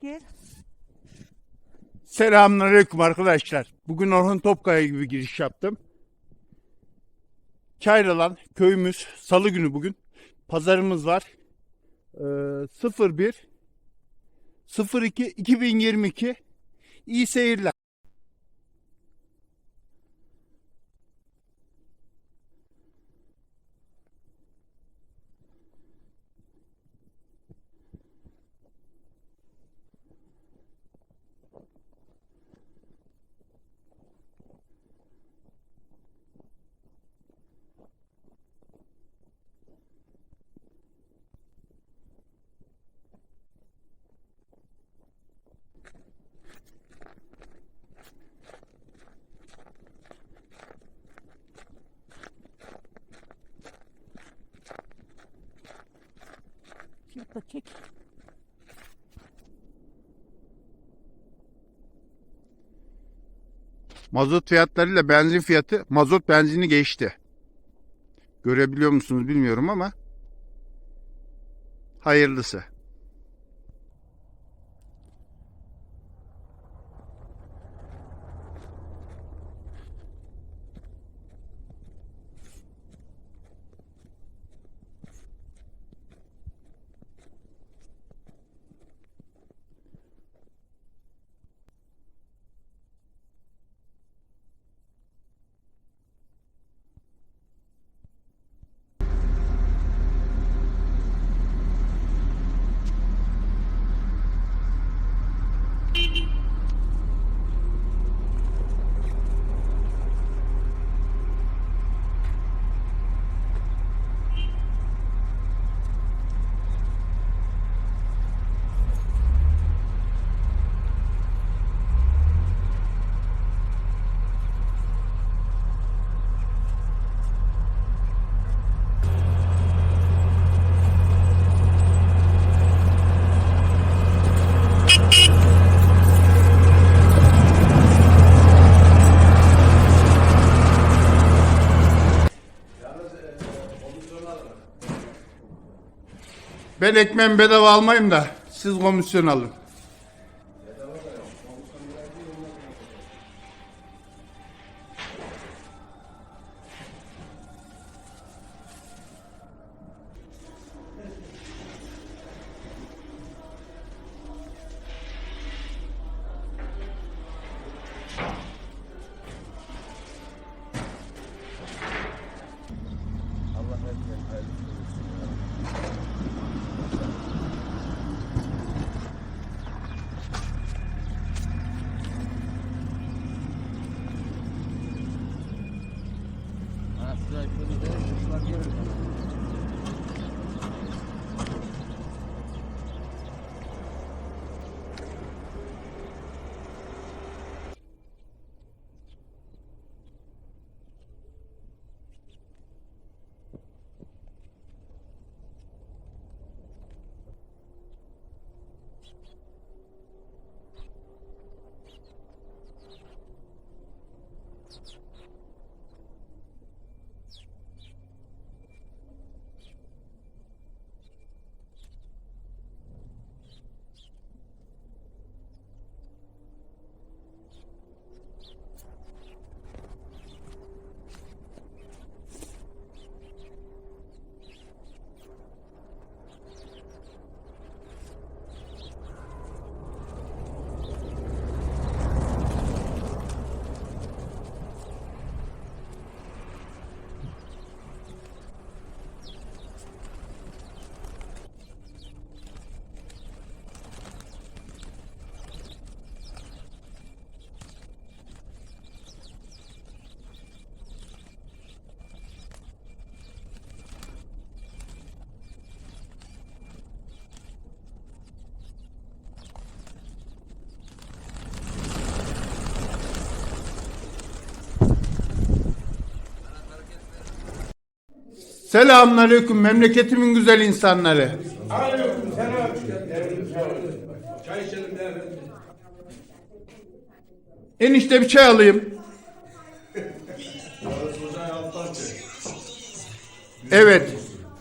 gel. Selamünaleyküm arkadaşlar. Bugün Orhun Topkaya gibi giriş yaptım. Çayralan köyümüz salı günü bugün. Pazarımız var. Ee, 01 02 2022 İyi seyirler. Şurada çek. Mazot fiyatlarıyla benzin fiyatı mazot benzini geçti. Görebiliyor musunuz bilmiyorum ama hayırlısı. Ben ekmeğimi bedava almayayım da siz komisyon alın. Ha, şuraya şöyle de şunlar görür. Selamünaleyküm memleketimin güzel insanları. Enişte bir çay alayım. Evet.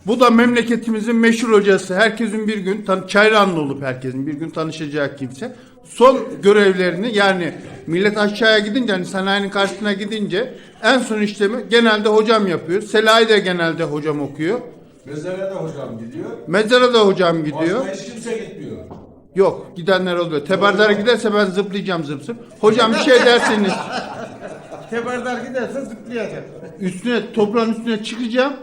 Bu da memleketimizin meşhur hocası. Herkesin bir gün tan Çayranlı olup herkesin bir gün tanışacağı kimse. Son görevlerini yani millet aşağıya gidince hani sanayinin karşısına gidince en son işlemi genelde hocam yapıyor. Selahi de genelde hocam okuyor. Mezara da hocam gidiyor. Mezara da hocam gidiyor. Başka hiç kimse gitmiyor. Yok gidenler oluyor. Teberdara giderse ben zıplayacağım zıp zıp. Hocam bir şey derseniz Teberdar giderse zıplayacak. üstüne toprağın üstüne çıkacağım.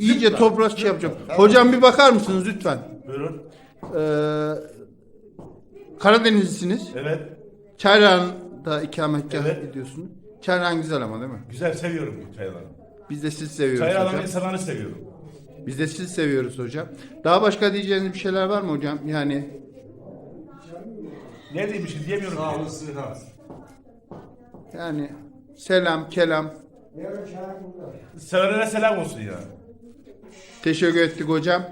İyice toprak şey yapacağım. Hocam bir bakar mısınız lütfen? Buyurun. Ee, Karadenizlisiniz. Evet. Çayran'da ikametgah Evet. ediyorsunuz. Çayran güzel ama değil mi? Güzel seviyorum çayırları. Biz de sizi seviyoruz Çayır alanı hocam. insanları seviyorum. Biz de sizi seviyoruz hocam. Daha başka diyeceğiniz bir şeyler var mı hocam? Yani Ne diyeyim bir şey diyemiyorum. Sağ ki. olasın. yani selam, kelam. Severlere selam olsun ya. Teşekkür ettik hocam.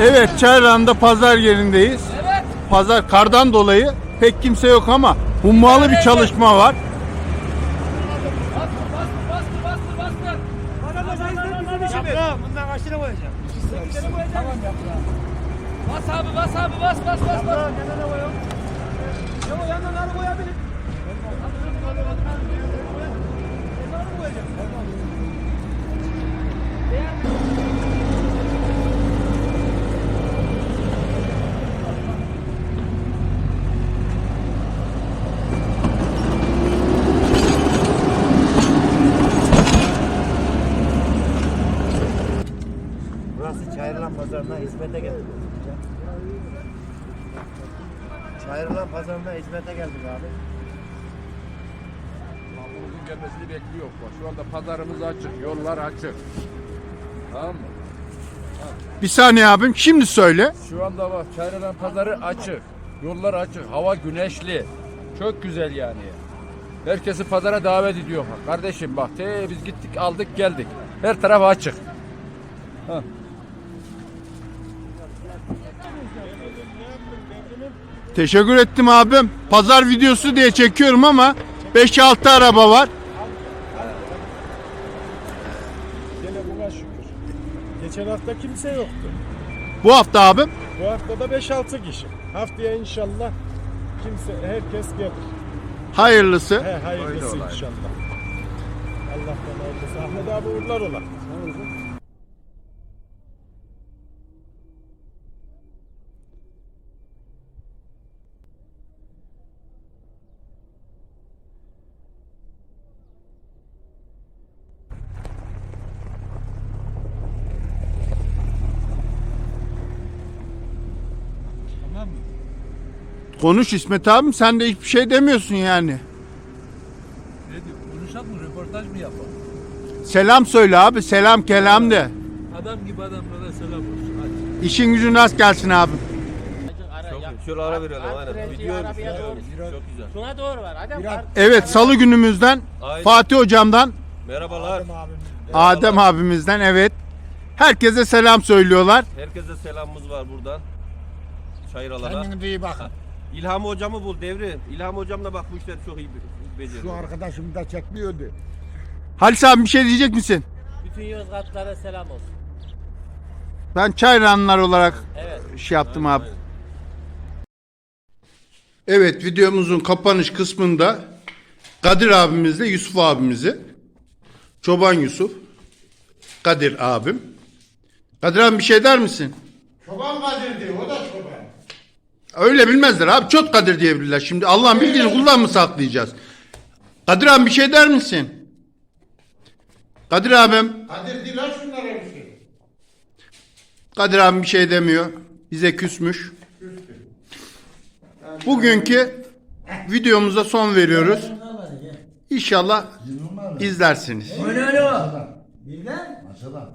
Evet Çayran'da pazar yerindeyiz. Pazar kardan dolayı pek kimse yok ama hummalı bir çalışma var. Bas abi bas abi bas bas bas bas. Burası Çayırlan Pazarı'na hizmete geldik. Çayırlan Pazarı'na hizmete geldik abi. Mahmut'un gelmesini bekliyor. Şu anda pazarımız açık, yollar açık. Tamam mı? Bir saniye abim şimdi söyle. Şu anda bak Çayralan pazarı açık. Yollar açık. Hava güneşli. Çok güzel yani. Herkesi pazara davet ediyor. Kardeşim bak te biz gittik aldık geldik. Her taraf açık. Teşekkür ettim abim. Pazar videosu diye çekiyorum ama 5-6 araba var. Gene buna şükür. Geçen hafta kimse yoktu. Bu hafta abim. Bu hafta da 5-6 kişi. Haftaya inşallah kimse herkes gelir. Hayırlısı. He hayırlısı inşallah. Allah'tan hayırlısı. Ahmet abi uğurlar ola. Konuş İsmet abim sen de hiçbir şey demiyorsun yani. Konuşalım mı? Röportaj mı yapalım? Selam söyle abi. Selam kelam de. Adam gibi adamlara selam olsun. Hadi. İşin gücün rast gelsin abim. Şöyle ara verelim aynen. Video Çok güzel. Şuna doğru var. Adam var. Evet salı günümüzden Aynen. Fatih hocamdan Merhabalar. Adem abimizden evet. Herkese selam söylüyorlar. Herkese selamımız var buradan. Çayıralara. Kendine de iyi bakın. İlham hocamı bul devri. İlham hocam da bak bu işleri çok iyi be- beceriyor. Şu arkadaşım da çekmiyordu. Halis abi bir şey diyecek misin? Bütün Yozgatlara selam olsun. Ben Çayranlar olarak Evet. şey yaptım abi. Evet videomuzun kapanış kısmında Kadir abimizle Yusuf abimizi Çoban Yusuf Kadir abim Kadir abi bir şey der misin? Çoban Kadir diyor. Öyle bilmezler abi. Çok Kadir diyebilirler. Şimdi Allah'ın bildiğini kullan mı saklayacağız? Kadir abi bir şey der misin? Kadir abim. Kadir değil lan şunlara bir şey. Kadir abim bir şey demiyor. Bize küsmüş. Bugünkü videomuza son veriyoruz. İnşallah izlersiniz. Maşallah.